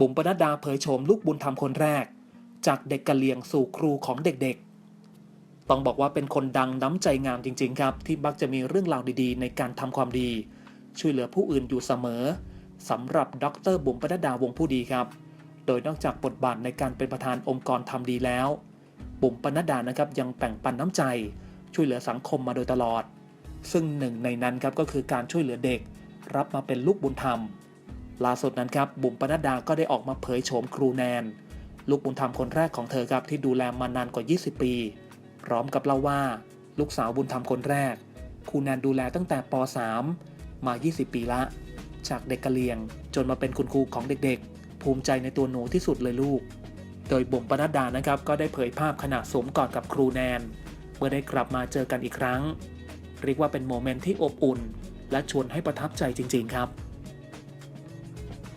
บุ๋มปนัดดาเผยโฉมลูกบุญธรรมคนแรก จากเด็กกะเหลี่ยงสู่ครูของเด็กๆ ต้องบอกว่าเป็นคนดังน้ำใจงามจริง ๆ ครับ ที่มักจะมีเรื่องราวดีๆ ในการทำความดี ช่วยเหลือผู้อื่นอยู่เสมอสำหรับดรบุ๋มปนัดดาวงผู้ดีครับ โดยนอกจากบทบาทในการเป็นประธานองค์กรทำดีแล้ว บุ๋มปนัดดานะครับยังแบ่งปันน้ำใจ ช่วยเหลือสังคมมาโดยตลอด ซึ่งหนึ่งในนั้นครับก็คือการช่วยเหลือเด็ก รับมาเป็นลูกบุญธรรม ล่าสุดนั้นครับบุ๋มปนัดดาก็ได้ออกมาเผยโฉมครูแนน ลูกบุญธรรมคนแรกของเธอครับที่ดูแลมานานกว่า 20 ปี พร้อมกับเล่าว่า ลูกสาวบุญธรรมคนแรก ครูแนนดูแลตั้งแต่ป .3 มา 20 ปีละ จากเด็กกะเลียง จนมาเป็นคุณครูของเด็กๆ ภูมิใจในตัวหนูที่สุดเลยลูก โดยบุ๋มปนัดดานะครับก็ได้เผยภาพขณะสวมกอดกับครูแนน เมื่อได้กลับมาเจอกันอีกครั้ง เรียกว่าเป็นโมเมนต์ที่อบอุ่น และชวนให้ประทับใจจริง ๆ ครับ